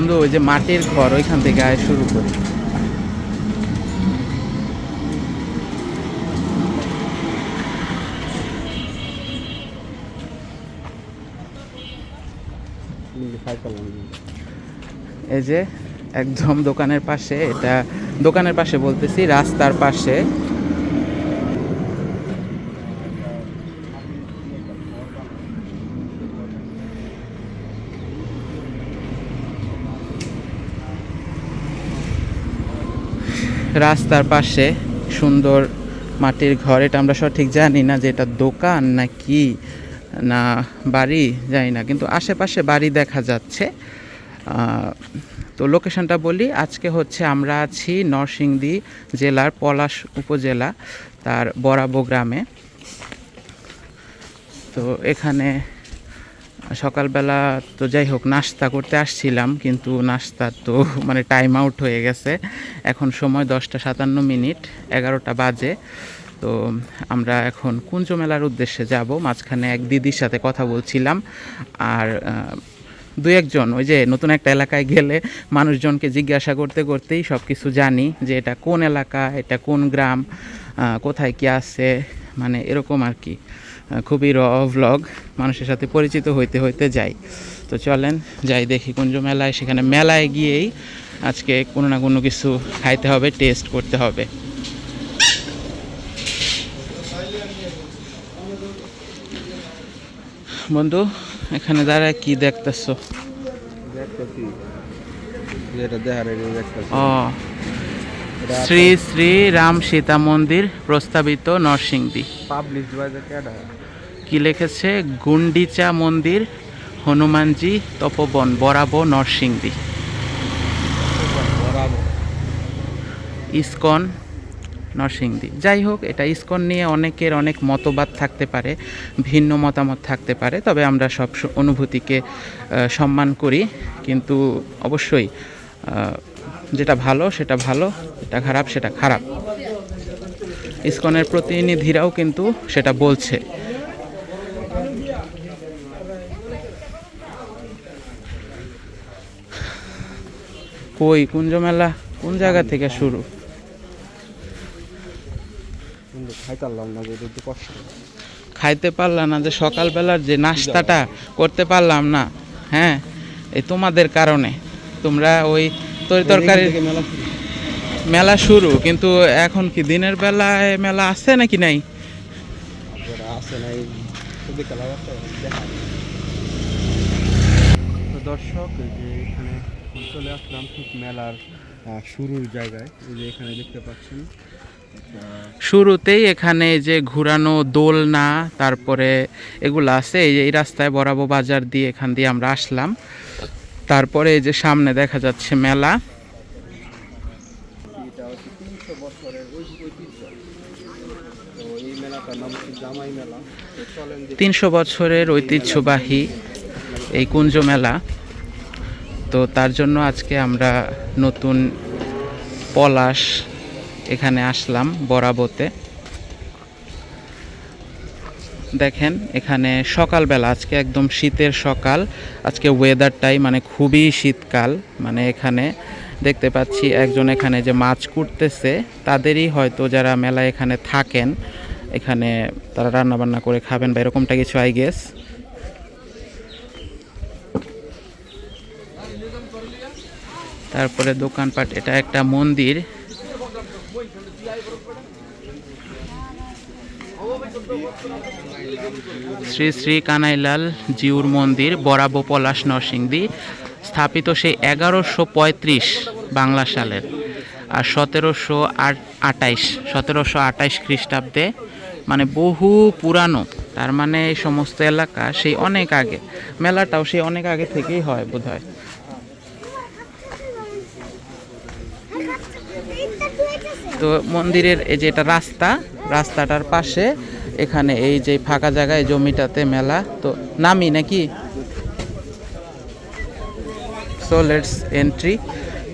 বন্ধু ওই যে মাটির ঘর, ওইখান থেকে আয় শুরু করি। এই যে একদম দোকানের পাশে, এটা দোকানের পাশে বলতেছি, রাস্তার পাশে। রাস্তার পাশে সুন্দর মাটির ঘর, এটা আমরা সঠিক জানি না যে এটা দোকান না কি না বাড়ি, জানি না। কিন্তু আশেপাশে বাড়ি দেখা যাচ্ছে। তো লোকেশনটা বলি, আজকে হচ্ছে আমরা আছি নরসিংদী জেলার পলাশ উপজেলা, তার বরাবো গ্রামে। তো এখানে সকালবেলা তো যাই হোক, নাস্তা করতে আসছিলাম, কিন্তু নাস্তা তো মানে টাইম আউট হয়ে গেছে। এখন সময় দশটা সাতান্ন মিনিট, এগারোটা বাজে। তো আমরা এখন কুঞ্জ মেলার উদ্দেশ্যে যাব। মাঝখানে এক দিদির সাথে কথা বলছিলাম। আর দু একজন, ওই যে নতুন একটা এলাকায় গেলে মানুষজনকে জিজ্ঞাসা করতে করতেই সব কিছু জানি যে এটা কোন এলাকা, এটা কোন গ্রাম কোথায় কি আছে মানে এরকম আর কি। খুবই র ভ্লগ মানুষের সাথে পরিচিত হইতে হইতে যাই। তো চলেন যাই দেখি কুঞ্জ মেলায় সেখানে মেলায় গিয়েই আজকে কোনো না কোনো কিছু খাইতে হবে টেস্ট করতে হবে। বন্ধু এখানে দাঁড়ায় কি দেখতেছো? শ্রী শ্রী রাম সীতা মন্দির প্রস্তাবিত নরসিংদী। কি লিখেছে? গুন্ডিচা মন্দির হনুমানজি তপবন বরাবো নরসিংদী। ইস্কন নরসিংদী। যাই হোক এটা ইস্কন নিয়ে অনেকের অনেক মতবাদ থাকতে পারে ভিন্ন মতামত থাকতে পারে তবে আমরা সব অনুভূতিকে সম্মান করি। কিন্তু অবশ্যই যেটা ভালো সেটা ভালো যেটা খারাপ সেটা খারাপ। ইসকনের প্রতিনিধিরাও কিন্তু সেটা বলছে। কই কুঞ্জ মেলা কোন জায়গা থেকে শুরু? খাইতে পারলাম না যে সকালবেলার যে নাস্তাটা করতে পারলাম না হ্যাঁ? এই তোমাদের কারণে। তোমরা ওই তরি তরকারি মেলা শুরু। কিন্তু এখন কি দিনের বেলায় মেলা আছে নাকি নাই? দর্শক যে এখানে চলে আসলাম ঠিক মেলার শুরুর জায়গায়। এই যে এখানে দেখতে পাচ্ছেন শুরুতেই এখানে যে ঘুরানো দোলনা তারপরে এগুলো আছে এই যে এই রাস্তায় বরাবর বাজার দিয়ে এখান দিয়ে আমরা আসলাম। তারপরে এই যে সামনে দেখা যাচ্ছে মেলা এটা হচ্ছে তিনশো বছরের ঐ- ঐতিহ্য তো এই মেলাটার নাম হচ্ছে জামাই মেলা তো চলেন দেখি তিনশো বছরের ঐতিহ্যবাহী এই কুঞ্জ মেলা। তো তার জন্য আজকে আমরা নতুন পলাশ এখানে আসলাম বরাবতে। দেখেন, এখানে সকালবেলা, আজকে একদম শীতের সকাল, আজকে ওয়েদারটাই মানে খুবই শীতকাল। মানে এখানে দেখতে পাচ্ছি একজন এখানে যে মাছ কুটতেছে, তাদেরই হয়তো যারা মেলা এখানে থাকেন এখানে তারা রান্না বান্না করে খাবেন বা এরকমটা কিছু আই গেস তারপরে দোকানপাট, এটা একটা মন্দির। শ্রী শ্রী কানাইলাল জিউর মন্দির, বরাবো পলাশ নরসিংদী, স্থাপিত সেই এগারোশো পঁয়ত্রিশ বাংলা সালের। আর সতেরোশো আট আটাইশ সতেরোশো আটাইশ খ্রিস্টাব্দে মানে বহু পুরানো, তার মানে এই সমস্ত এলাকা সেই অনেক আগে, মেলাটাও সেই অনেক আগে থেকেই হয় বোধ হয় তো মন্দিরের এই যে এটা রাস্তা, রাস্তাটার পাশে এখানে এই যে ফাঁকা জায়গায় জমিটাতে মেলা, তো নামি নাকি? সো লেটস এন্ট্রি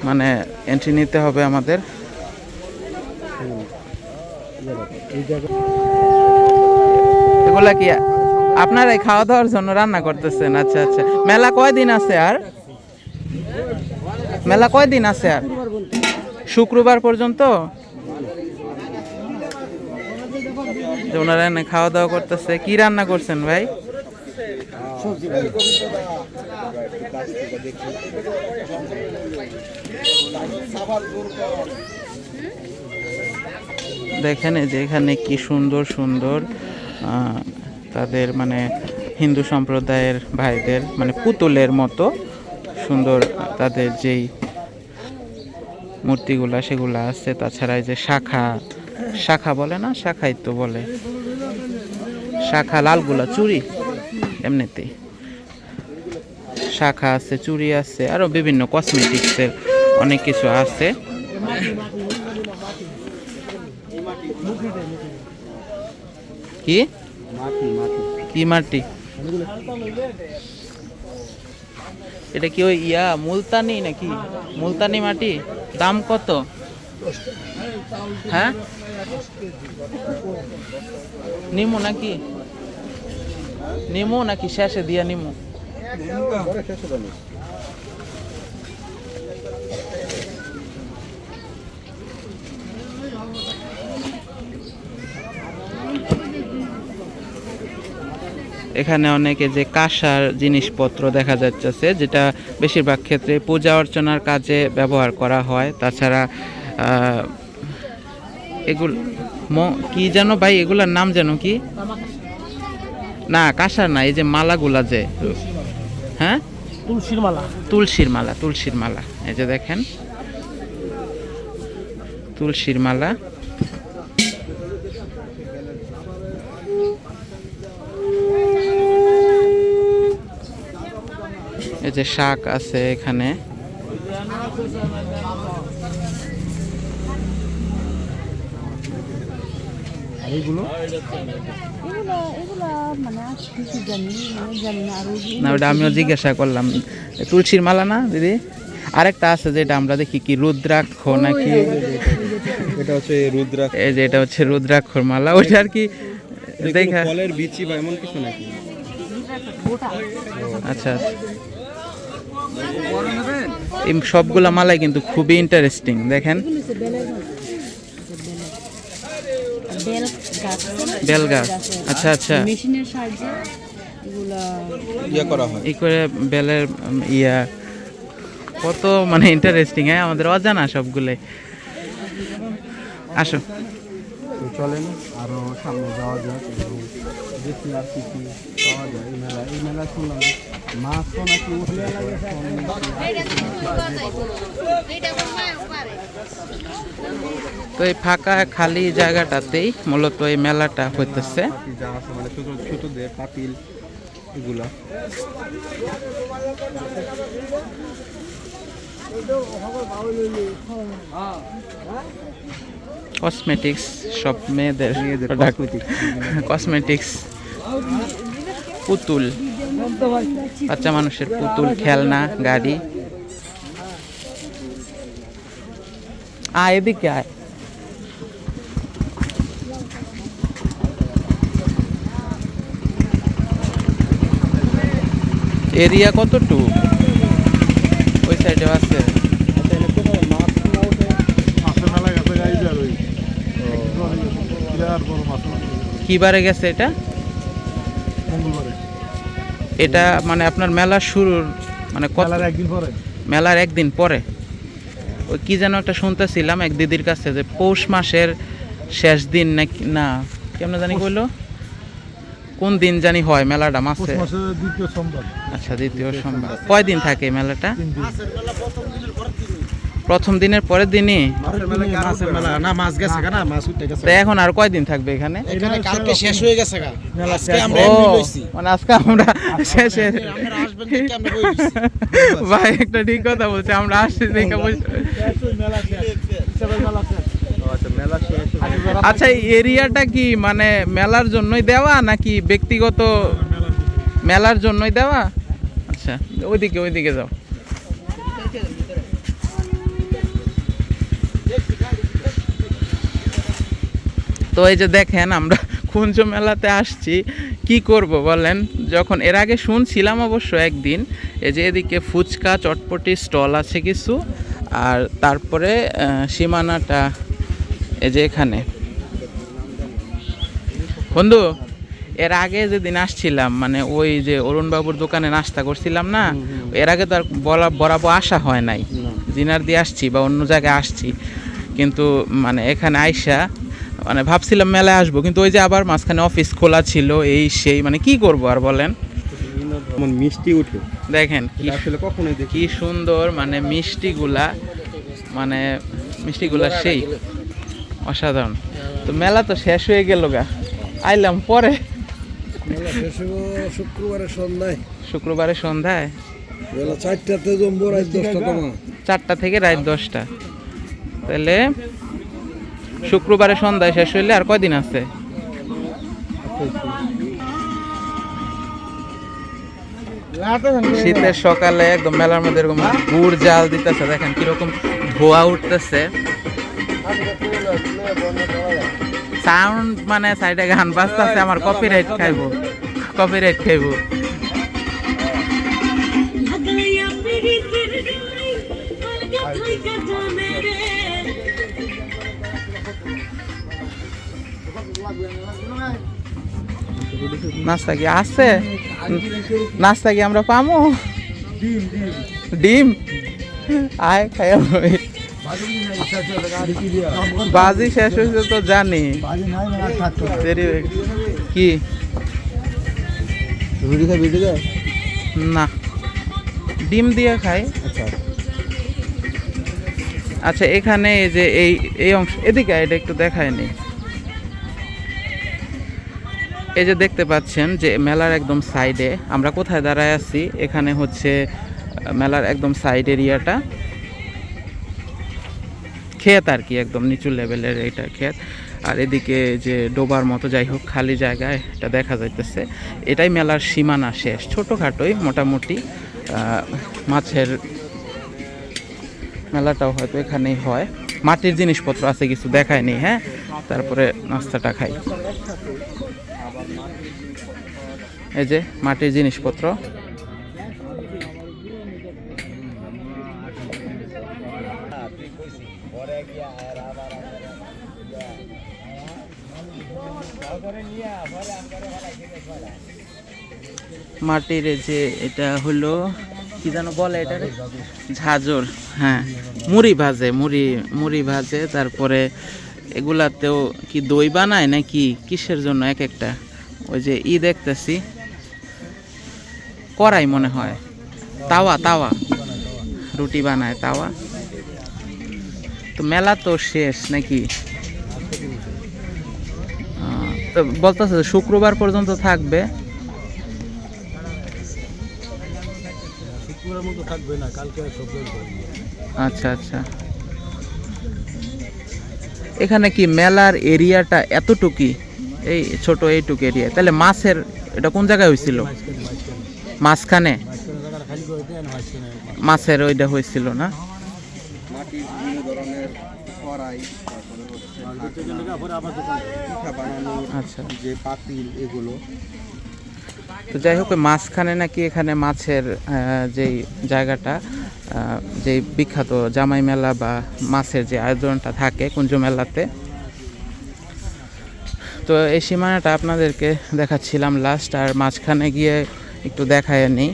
মানে এন্ট্রি নিতে হবে আমাদের। এগুলা কি আপনারাই খাওয়া দাওয়ার জন্য রান্না করতেছেন? আচ্ছা আচ্ছা। মেলা কয়দিন আছে আর? মেলা কয়দিন আছে আর? শুক্রবার পর্যন্ত? যে ওনারা খাওয়া দাওয়া করতেছে। কি রান্না করছেন ভাই? দেখেন এই যে এখানে কি সুন্দর সুন্দর তাদের মানে হিন্দু সম্প্রদায়ের ভাইদের মানে পুতুলের মতো সুন্দর তাদের যেই মূর্তিগুলা, সেগুলা আছে। তাছাড়া এই যে শাখা শাখা বলে না? শাখাই তো বলে। শাখা লালগুলা চুড়ি এমনিতেই শাখা আছে, চুড়ি আছে, আরও বিভিন্ন কসমেটিক্সের অনেক কিছু আছে। কি? কি মাটি? এটা কি ওই ইয়া, মুলতানি নাকি? মুলতানি মাটি? দাম কত? হ্যাঁ? নিমু নাকি? নিমু নাকি শেষে দিয়া নিমু? এখানে অনেকে যে কাঁসার জিনিসপত্র দেখা যাচ্ছে, যেটা বেশিরভাগ ক্ষেত্রে পূজা অর্চনার কাজে ব্যবহার করা হয়। তাছাড়া এগুল কি যেন ভাই, এগুলার নাম যেন কি? না কাঁসার না এই যে মালাগুলা যে। হ্যাঁ? তুলসীর মালা। তুলসীর মালা তুলসীর মালা। এই যে দেখেন। তুলসীর মালা। এই যে শাক আছে এখানে। আর এইগুলো? এগুলো এগুলো মানে কিছু জানি মানে জানি না আর না ওটা আমিও জিজ্ঞাসা করলাম। তুলসীর মালা না দিদি? আরেকটা আছে যেটা আমরা দেখি কি রুদ্রাক্ষ নাকি? এটা হচ্ছে রুদ্রাক্ষ। এই যে এটা হচ্ছে রুদ্রাক্ষর মালা ওইটা আর কি দেখা ফলের বিচি বা এমন কিছু নাকি? আচ্ছা আচ্ছা। সবগুলা মালাই কিন্তু খুবই ইন্টারেস্টিং দেখেন এগুলো হচ্ছে বেলের মালা বেল গাছ। আচ্ছা আচ্ছা। মেশিনের সাহায্যে এগুলা ইয়ে করা হয়। এই করে বেলের ইয়া। কত মানে ইন্টারেস্টিং হ্যাঁ? আমাদের অজানা সবগুলোই। আসো। চলেন আরও সামনে যাওয়া যাক এবং দেখি আর কি কি পাওয়া যায়। এই মেলা এই মেলা শুনলাম মাছও নাকি উঠে তো এই ফাঁকা খালি জায়গাটাতেই মূলত এই মেলাটা হইতেছে। যা আছে মানে ছোট ছোটদের পাতিল এগুলা। কসমেটিক্স সব মেয়েদের কসমেটিক্স পুতুল। বাচ্চা মানুষের পুতুল খেলনা গাড়ি। আয় এদিকে আয়। এরিয়া কতটুকু? ওই সাইডে আছে। কি বারে গেছে এটা? এটা মানে আপনার মেলা শুরুর মানে কত একদিন পরে। মেলার একদিন পরে। ওই কি যেন একটা শুনতেছিলাম এক দিদির কাছে যে পৌষ মাসের শেষ দিন নাকি না কেমন জানি কইলো? কোন দিন জানি হয় মেলাটা মাসে? আচ্ছা দ্বিতীয় সোমবার। কয় দিন থাকে মেলাটা? প্রথম দিনের পরের দিনই? মাছের মেলা না মাছ গেছে না মাছ উঠে গেছে। তো এখন আর কয়দিন থাকবে এখানে? এখানে কালকে শেষ হয়ে গেছে। মানে আজকে আমরা শেষে। ভাই একটা ঠিক কথা বলছে আমরা আসছি দেখে বলছি মেলা শেষ। হিসাবের মেলা শেষ। আচ্ছা আচ্ছা এই এরিয়াটা কি মানে মেলার জন্যই দেওয়া নাকি ব্যক্তিগত মেলার জন্যই দেওয়া? আচ্ছা ওইদিকে ওইদিকে যাও। তো এই যে দেখেন আমরা কুঞ্জ মেলাতে আসছি। কি করব বলেন? যখন এর আগে শুনছিলাম অবশ্য একদিন এই যে এদিকে ফুচকা চটপটি স্টল আছে কিছু আর তারপরে সীমানাটা এই যে এখানে। বন্ধু এর আগে যেদিন আসছিলাম মানে ওই যে অরুণবাবুর দোকানে নাস্তা করছিলাম না এর আগে তো আর বলা বরাবর আসা হয় নাই। দিনার দিয়ে আসছি বা অন্য জায়গায় আসছি। কিন্তু মানে এখানে আইসা মানে ভাবছিলাম মেলায় আসব কিন্তু ওই যে আবার মাঝখানে অফিস খোলা ছিল এই সেই মানে কি করব আর বলেন? মিষ্টি উঠে। দেখেন কি আসলে কখনোই কি সুন্দর মানে মিষ্টিগুলা মানে মিষ্টিগুলা সেই অসাধারণ। তো মেলা তো শেষ হয়ে গেল গা। আইলাম পরে। শুক্রবারের সন্ধ্যায়। শুক্রবারে সন্ধ্যায়? চারটা থেকে রাত দশটা। তাহলে শুক্রবারে সন্ধ্যায় শেষ হইলে আর কয়দিন আছে? শীতের সকালে একদম মেলার মধ্যে এরকম গুড় জাল দিতেছে, দেখেন কীরকম ধোয়া উঠতেছে। সাউন্ড মানে সাইডে গান বাজতেছে, আমার কপিরাইট খাইবো। কপিরাইট খাইবো। নাস্তা কি আছে? নাস্তা কি আমরা পামো? ডিম। আয় খাই বাজি শেষ হয়েছে তো জানি। কি? রুটি খাই বেটে না। ডিম দিয়ে খাই। আচ্ছা। আচ্ছা এখানে এই যে এই এই অংশ এদিকে এটা একটু দেখায়নি এই যে দেখতে পাচ্ছেন যে মেলার একদম সাইডে আমরা কোথায় দাঁড়ায় আছি? এখানে হচ্ছে মেলার একদম সাইড এরিয়াটা। ক্ষেত আর কি, একদম নিচু লেভেলের এটা ক্ষেত। আর এদিকে যে ডোবার মতো যাই হোক, খালি জায়গায় এটা দেখা যাইতেছে। এটাই মেলার সীমানা শেষ। ছোটোখাটোই মোটামুটি মাছের মেলাটাও হয়তো এখানেই হয়। মাটির জিনিসপত্র আছে কিছু দেখায়নি হ্যাঁ? তারপরে নাস্তাটা খাই। এই যে মাটির জিনিসপত্র। মাটির যে এটা হলো, কি যেন বলে এটা ঝাঁঝর হ্যাঁ। মুড়ি ভাজে, মুড়ি মুড়ি ভাজে, তারপরে এগুলাতেও কি দই বানায় নাকি কিসের জন্য এক একটা? ওই যে ই দেখতেছি। করাই মনে হয়। তাওয়া তাওয়া। রুটি বানায় তাওয়া। তো মেলা তো শেষ নাকি? তো বলতেছে শুক্রবার পর্যন্ত থাকবে। আচ্ছা আচ্ছা। এখানে কি মেলার এরিয়াটা এতটুকি? এই ছোট এইটুকু এরিয়া। তাহলে মাছের এটা কোন জায়গায় হয়েছিল মাঝখানে? মাছের ওইটা হয়েছিল না? আচ্ছা। যে পাতিল এগুলো তো যাই হোক মাঝখানে নাকি এখানে মাছের যেই জায়গাটা যেই বিখ্যাত জামাই মেলা বা মাছের যে আয়োজনটা থাকে কুঞ্জ মেলাতে। তো এই সীমানাটা আপনাদেরকে দেখাচ্ছিলাম লাস্ট আর মাঝখানে গিয়ে একটু দেখায় নিই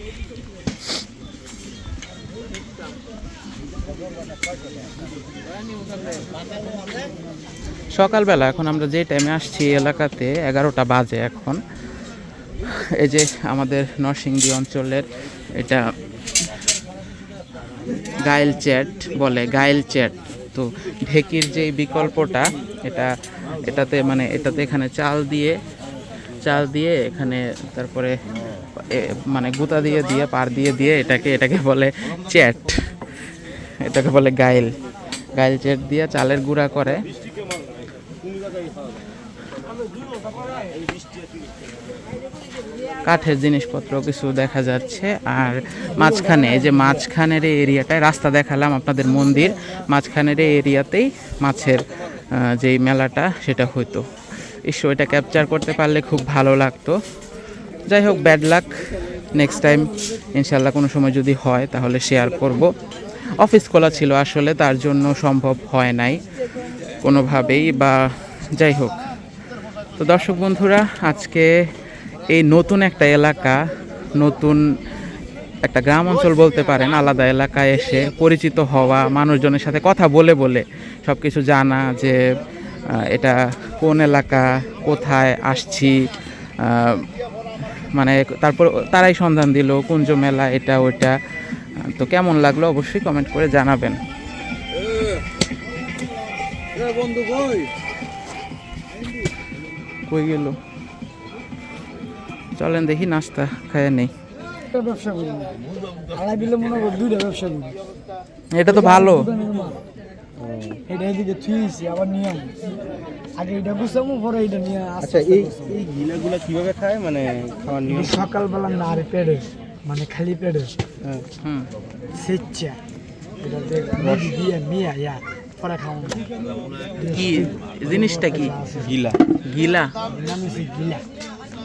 সকালবেলা এখন আমরা যে টাইমে আসছি এলাকাতে এগারোটা বাজে এখন। এই যে আমাদের নরসিংদী অঞ্চলের এটা গাইল চ্যাট বলে, গাইল চ্যাট। তো ঢেকির যে বিকল্পটা, এটা, এটাতে মানে এটাতে এখানে চাল দিয়ে চাল দিয়ে এখানে তারপরে মানে গুতা দিয়ে দিয়ে, পার দিয়ে দিয়ে এটাকে এটাকে বলে চ্যাট। এটাকে বলে গাইল। গাইল চ্যাট দিয়ে চালের গুঁড়া করে। কাঠের জিনিসপত্র কিছু দেখা যাচ্ছে। আর মাঝখানে যে মাঝখানের এই এরিয়াটায় রাস্তা দেখালাম আপনাদের মন্দির, মাঝখানের এই এরিয়াতেই মাছের যেই মেলাটা সেটা হতো ঈশ্বর এটা ক্যাপচার করতে পারলে খুব ভালো লাগতো। যাই হোক ব্যাড লাক নেক্সট টাইম ইনশাল্লাহ কোনো সময় যদি হয় তাহলে শেয়ার করব। অফিস খোলা ছিল আসলে, তার জন্য সম্ভব হয় নাই কোনোভাবেই বা যাই হোক। তো দর্শক বন্ধুরা, আজকে এই নতুন একটা এলাকা নতুন একটা গ্রাম অঞ্চল বলতে পারেন আলাদা এলাকায় এসে পরিচিত হওয়া মানুষজনের সাথে কথা বলে বলে সব কিছু জানা যে এটা কোন এলাকা কোথায় আসছি মানে তারপর তারাই সন্ধান দিল কুঞ্জ মেলা এটা ওইটা। তো কেমন লাগল অবশ্যই কমেন্ট করে জানাবেন। বন্ধু কই? কই গেল? চলেন দেখি নাস্তা খায় নেই। ব্যবসা করি। না আড়াই বিলে মনে করো দুইটা ব্যবসা করি। এটা তো ভালো। এটা এদিকে থুইছি আবার নিয়ে আগে এটা গুছামো পরে এটা নিয়ে আচ্ছা এই এই গিলাগুলা কীভাবে খায়? মানে নিয়ম সকালবেলা না আরে পেড়ে মানে খালি পেড়ে হুম। দিয়ে ইয়া পরে কি জিনিসটা কি? গিলা। গিলা। নাম গিলা।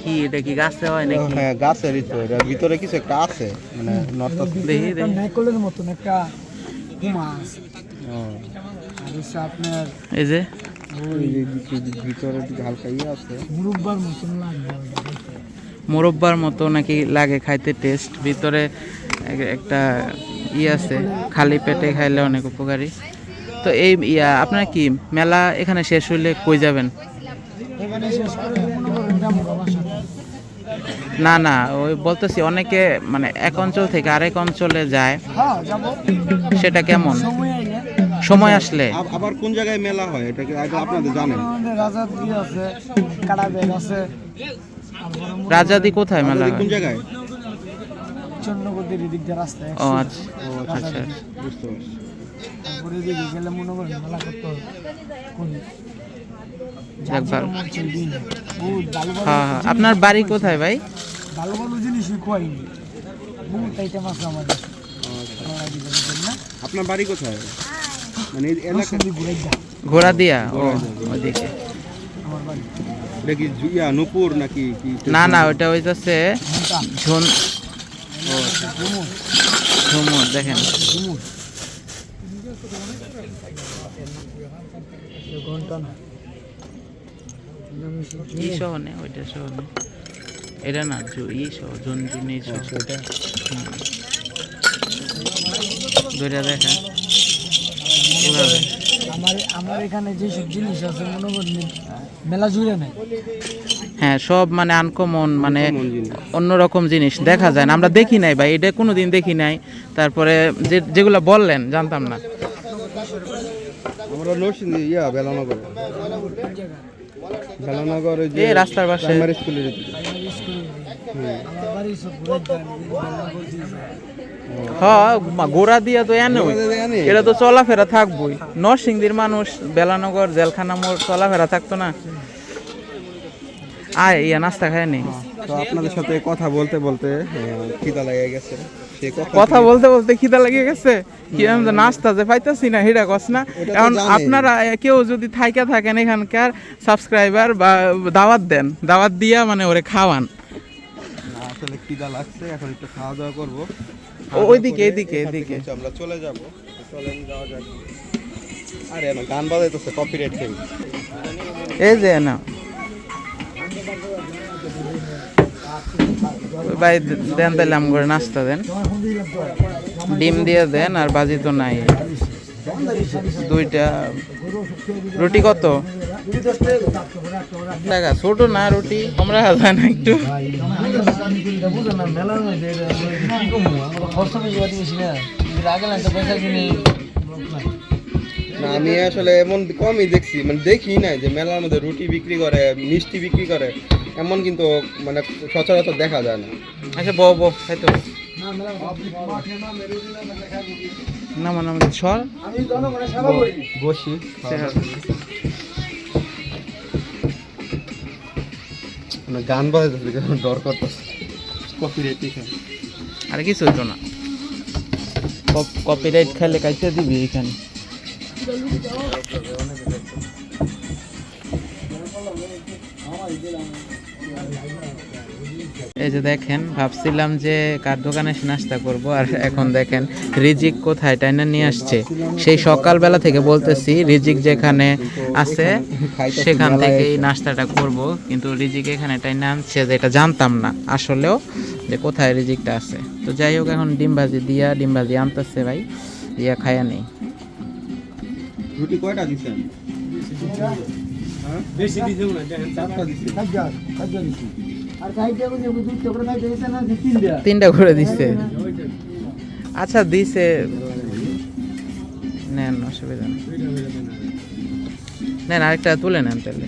কি এটা কি গাছে হয় নাকি? হ্যাঁ গাছেরই তো এটার ভিতরে কিছু একটা আছে মানে নর্থ দেখি দেখি। নাইকলের মতন একটা আর হচ্ছে আপনার এই যে? ভিতরে হালকা ইয়ে আছে। মুরব্বার মতন মতো নাকি লাগে খাইতে টেস্ট ভিতরে একটা ই আছে খালি পেটে খাইলে অনেক উপকারী। তো এই ইয়া আপনার কি মেলা এখানে শেষ হইলে কই যাবেন? এখানে শেষ করে মনে করেন যাব বাবার সাথে না না ওই বলতেছি অনেকে মানে এক অঞ্চল থেকে আরেক অঞ্চলে যায়। হ্যাঁ সেটা কেমন? সময় আসলে। আবার কোন জায়গায় মেলা হয়? এটা কি আপনাদের জানেন? দিয়ে আছে কাটা ব্যাগ আছে। রাজাদি কোথায় মেলা হয়? কোন জায়গায়? করেন চন্দ্রগতির এদিক দিয়ে রাস্তা ও আচ্ছা আচ্ছা বুঝতে পারছি তারপরে এদিকে গেলে মনে করেন মেলা করতে ভালো হ্যাঁ হ্যাঁ। আপনার বাড়ি কোথায় ভাই? ভালো ভালো বহুত আইটেম আছে আমাদের না আপনার বাড়ি কোথায়? মানে এলাকা? ঘোড়া দিয়া ও ওইদিকে আমার বাড়ি এটা কি জু- নূপুর নাকি না না ওইটা হইতাছে ঝুন ঝুমুর দেখেন। ঘুমুন ঘণ্টা না। ই সহ নে ওইটা সহ নে এটা না জু ই সহ ঝুন ঝুন এই সহ ধরে দেখা। এভাবে। আমার আমার এখানে যেসব জিনিস আছে মনে করেন মেলা জুড়ে নেই। হ্যাঁ সব মানে আনকমন মানে। অন্যরকম জিনিস দেখা যায় না। আমরা দেখি নাই ভাই এটা কোনো দিন দেখি নাই। তারপরে যে যেগুলো বললেন জানতাম না। আমরা নরসিংদী ইয়া বেলানগর। বেলানগর ওই যে রাস্তার পাশে। প্রাইমারি স্কুলের হ্যাঁ গোড়া দিয়া তো এনে? এটা তো চলাফেরা থাকবই। নরসিংদীর মানুষ বেলানগর জেলখানা মোড় চলাফেরা থাকতো না। আয় ইয়া নাস্তা খায় নি। তো আপনাদের সাথে কথা বলতে বলতে খিদা লেগে গেছে। কথা বলতে বলতে খিদা লেগে গেছে। কি নাস্তা যে পাইতাছি না হিডা কস না। এখন আপনারা কেউ যদি থাইকা থাকেন এখানকার সাবস্ক্রাইবার বা দাওয়াত দেন দাওয়াত দিয়া মানে ওরে খাওয়ান। আসলে খিদা লাগছে এখন একটু খাওয়া দাওয়া করব ওইদিকে এদিকে এদিকে। আমরা চলে যাব। চলেন যাওয়া যাক। আরে না গান বাজাইতেছে কপিরাইট খেয়ে এই যে না ভাই দেন তাহলে আম করে নাস্তা দেন। ডিম দিয়ে দেন আর বাজি তো নাই। দুইটা। রুটি কত? টাকা, ছোট না রুটি? আমরা যায় না একটু। না, আমি আসলে এমন কমই দেখছি মানে দেখি নাই যে মেলার মধ্যে রুটি বিক্রি করে, মিষ্টি বিক্রি করে। এমন কিন্তু মানে সচরাচর দেখা যায় না। আচ্ছা বউ বউ খাইতে হবে। না মানে সর? বসি। মানে গান বাজাইতেছে ডর করতেছে। কপিরাইট আর কিছু হইতো না। কপিরাইট খাইলে কাইতে দিবি এখানে? এই যে দেখেন ভাবছিলাম যে কার দোকানে এসে নাস্তা করব আর এখন দেখেন রিজিক কোথায় টাইনা নিয়ে আসছে। সেই সকালবেলা থেকে বলতেছি রিজিক যেখানে আছে সেখান থেকেই নাস্তাটা করব কিন্তু রিজিক এখানে টাইনা আনছে যেটা জানতাম না। আসলেও যে কোথায় রিজিকটা আছে। তো যাই হোক এখন ডিম ভাজি দিয়া ডিম ভাজি আনতেছে ভাই দিয়া খায়া নেই। রুটি কয়টা দিছেন? বেশি দিতে না দেখেন। চারটা দিছেন। না তিনটা। করে দিছে। আচ্ছা দিছে। নেন, অসুবিধা নেই। নেন, আরেকটা তুলে নেন তাহলে।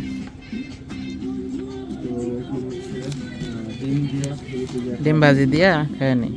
ডিম ভাজি দিয়া খেয়ে নিই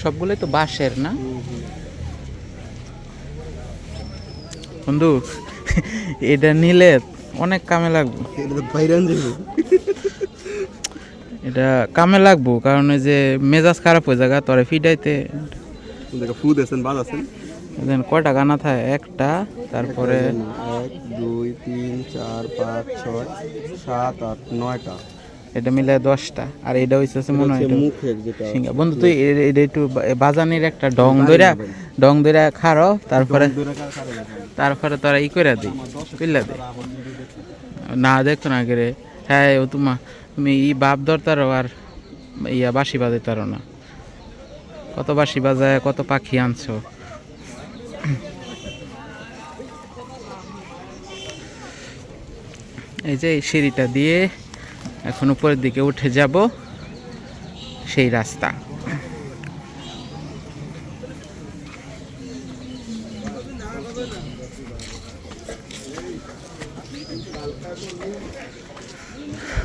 সবগুলোই তো বাঁশের না? বন্ধু এটা নিলে অনেক কামে লাগবো। এটা কামে লাগবো কারণ ওই যে মেজাজ খারাপ হয়ে যাগা তোরে ফিডাইতে। ফু দেন আছেন দেন কয়টা গানা থাকে একটা তারপরে এক দুই তিন চার পাঁচ ছয় সাত আট নয়টা। এটা মিলে দশটা। আর এটা হইছে মনে হয় সিঙ্গা বন্ধু তুই এটা একটু বাজানির একটা ডং দইরা ডং দইরা খারো তারপরে তারপরে তোরা ই করে দিই বুঝলা দে। না দেখতো না রে। হ্যাঁ ও তোমা তুমি ই বাপ ধরতারো আর ইয়া বাঁশি বাজাইতারো না। কত বাঁশি বাজায় কত পাখি আনছো। এই যে সিঁড়িটা দিয়ে এখন উপরের দিকে উঠে যাব সেই রাস্তা।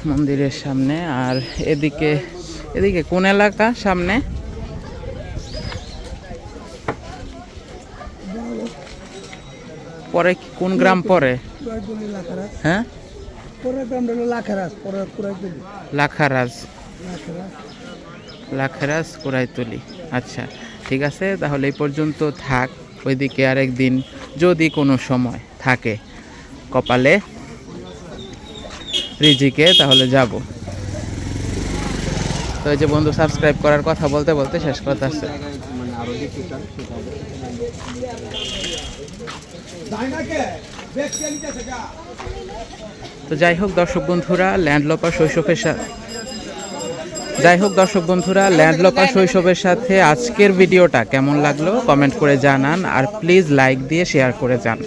মন্দিরের সামনে আর এদিকে এদিকে কোন এলাকা সামনে? পরে কোন গ্রাম পরে? হ্যাঁ? পরের গ্রামটা হলো লাখারাজ পরের কুড়াইতলি লাখারাজ। লাখারাজ। লাখারাজ কুড়াইতলি আচ্ছা ঠিক আছে তাহলে এই পর্যন্ত থাক। ওইদিকে আরেকদিন যদি কোনো সময় থাকে কপালে রিজিকে তাহলে যাব। তো এই যে বন্ধু সাবস্ক্রাইব করার কথা বলতে বলতে শেষ কথা আছে। তো যাই হোক দর্শক বন্ধুরা ল্যান্ডলপার শৈশবের সাথে যাই হোক দর্শক বন্ধুরা ল্যান্ডলপার শৈশবের সাথে আজকের ভিডিওটা কেমন লাগল কমেন্ট করে জানান আর প্লিজ লাইক দিয়ে শেয়ার করে যান।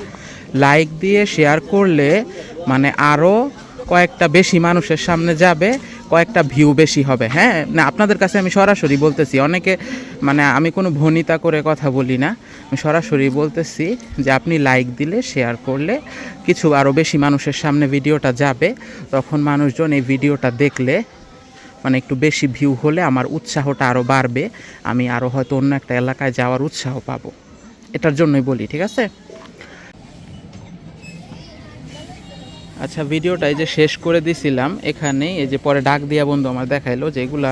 লাইক দিয়ে শেয়ার করলে মানে আরও কয়েকটা বেশি মানুষের সামনে যাবে। কয়েকটা ভিউ বেশি হবে। হ্যাঁ না, আপনাদের কাছে আমি সরাসরি বলতেছি, অনেকে মানে আমি কোনো ভনিতা করে কথা বলি না। আমি সরাসরি বলতেছি যে আপনি লাইক দিলে শেয়ার করলে, কিছু আরও বেশি মানুষের সামনে ভিডিওটা যাবে, তখন মানুষজন এই ভিডিওটা দেখলে মানে একটু বেশি ভিউ হলে আমার উৎসাহটা আরও বাড়বে, আমি আরও হয়তো অন্য একটা এলাকায় যাওয়ার উৎসাহ পাবো। এটার জন্যই বলি, ঠিক আছে? আচ্ছা ভিডিওটা এই যে শেষ করে দিছিলাম, এখানেই এই যে পরে ডাক দিয়া বন্ধু আমার দেখাইলো যে এগুলা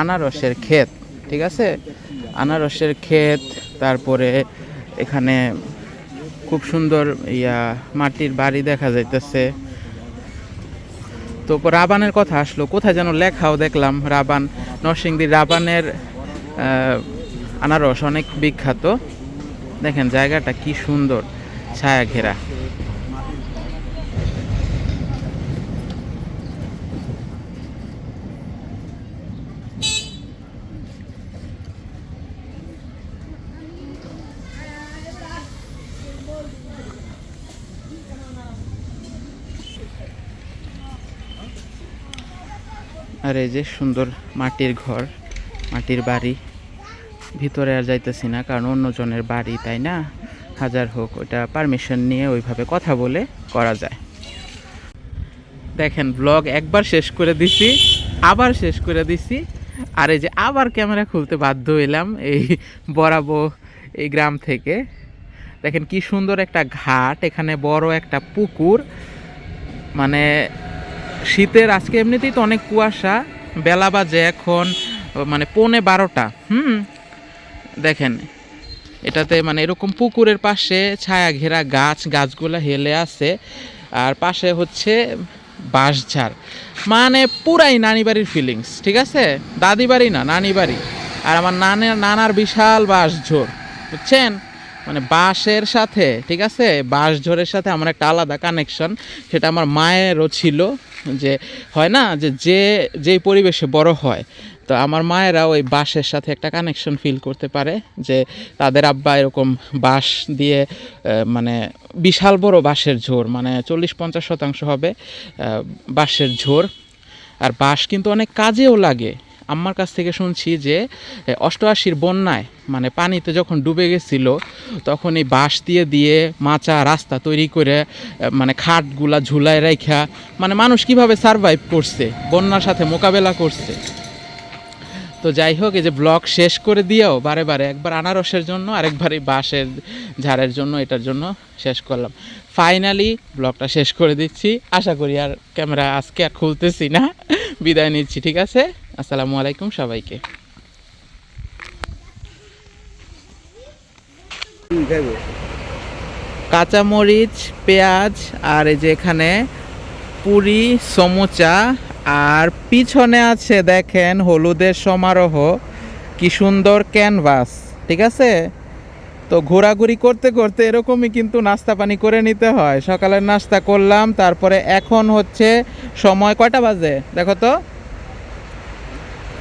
আনারসের ক্ষেত, ঠিক আছে? আনারসের ক্ষেত, তারপরে এখানে খুব সুন্দর ইয়া মাটির বাড়ি দেখা যাইতেছে। তো রাবানের কথা আসলো, কোথায় যেন লেখাও দেখলাম, রাবান নরসিংদীর রাবানের আনারস অনেক বিখ্যাত। দেখেন জায়গাটা কি সুন্দর, ছায়া ঘেরা। আর এই যে সুন্দর মাটির ঘর, মাটির বাড়ি, ভিতরে আর যাইতেছি না, কারণ অন্যজনের বাড়ি, তাই না? হাজার হোক, ওটা পারমিশন নিয়ে ওইভাবে কথা বলে করা যায়। দেখেন ব্লগ একবার শেষ করে দিছি, আবার শেষ করে দিছি, আর এই যে আবার ক্যামেরা খুলতে বাধ্য হইলাম এই বরাবো এই গ্রাম থেকে। দেখেন কি সুন্দর একটা ঘাট, এখানে বড় একটা পুকুর মানে শীতের আজকে এমনিতেই তো অনেক কুয়াশা, বেলা বাজে এখন মানে পৌনে বারোটা, হুম? দেখেন, এটাতে মানে এরকম পুকুরের পাশে ছায়া ঘেরা গাছ, গাছগুলো হেলে আছে, আর পাশে হচ্ছে বাঁশঝাড় মানে পুরাই নানি বাড়ির ফিলিংস ঠিক আছে? দাদি বাড়ি না নানি বাড়ি আর আমার নানের নানার বিশাল বাঁশ ঝোর, বুঝছেন? মানে বাঁশের সাথে, ঠিক আছে? বাঁশ ঝোরের সাথে আমার একটা আলাদা কানেকশন সেটা আমার মায়েরও ছিল যে, হয় না? যে যে, যেই পরিবেশে বড় হয়। তো আমার মায়েরা ওই বাঁশের সাথে একটা কানেকশন ফিল করতে পারে যে, তাদের আব্বা এরকম বাঁশ দিয়ে মানে বিশাল বড় বাঁশের ঝোর মানে চল্লিশ পঞ্চাশ শতাংশ হবে বাঁশের ঝোর। আর বাঁশ কিন্তু অনেক কাজেও লাগে। আম্মার কাছ থেকে শুনছি যে অষ্টআশির বন্যায় মানে পানিতে যখন ডুবে গেছিল, তখন এই বাঁশ দিয়ে দিয়ে মাচা রাস্তা তৈরি করে মানে খাটগুলা ঝুলায় রাইখা মানে মানুষ কীভাবে সারভাইভ করছে, বন্যার সাথে মোকাবেলা করছে? তো যাই হোক, এই যে ব্লগ শেষ করে দিয়েও বারে বারে একবার আনারসের জন্য, আরেকবার এই বাঁশের ঝাড়ের জন্য, এটার জন্য শেষ করলাম। ফাইনালি ব্লগটা শেষ করে দিচ্ছি। আশা করি আর ক্যামেরা আজকে আর খুলতেছি না। বিদায় নিচ্ছি, ঠিক আছে? আসসালামু আলাইকুম সবাইকে। কাঁচামরিচ, পেঁয়াজ, আর এই যে এখানে পুরি, সমুচা, আর পিছনে আছে দেখেন হলুদের সমারোহ। কি সুন্দর ক্যানভাস, ঠিক আছে? তো ঘোরাঘুরি করতে করতে এরকমই কিন্তু নাস্তা পানি করে নিতে হয়। সকালের নাস্তা করলাম, তারপরে এখন হচ্ছে সময় কয়টা বাজে? দেখো তো।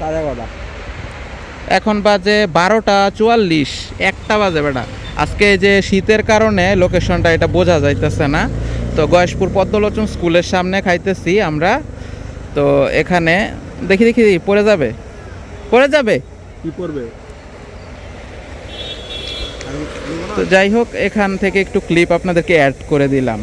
কটা এখন বাজে বারোটা চুয়াল্লিশ একটা বাজে বেটা। আজকে এই যে শীতের কারণে লোকেশনটা এটা বোঝা যাইতেছে না। তো গয়েশপুর পদ্মলোচন স্কুলের সামনে খাইতেছি আমরা। তো এখানে দেখি দেখি পড়ে যাবে? পড়ে যাবে? কি করবে তো যাই হোক এখান থেকে একটু ক্লিপ আপনাদেরকে অ্যাড করে দিলাম।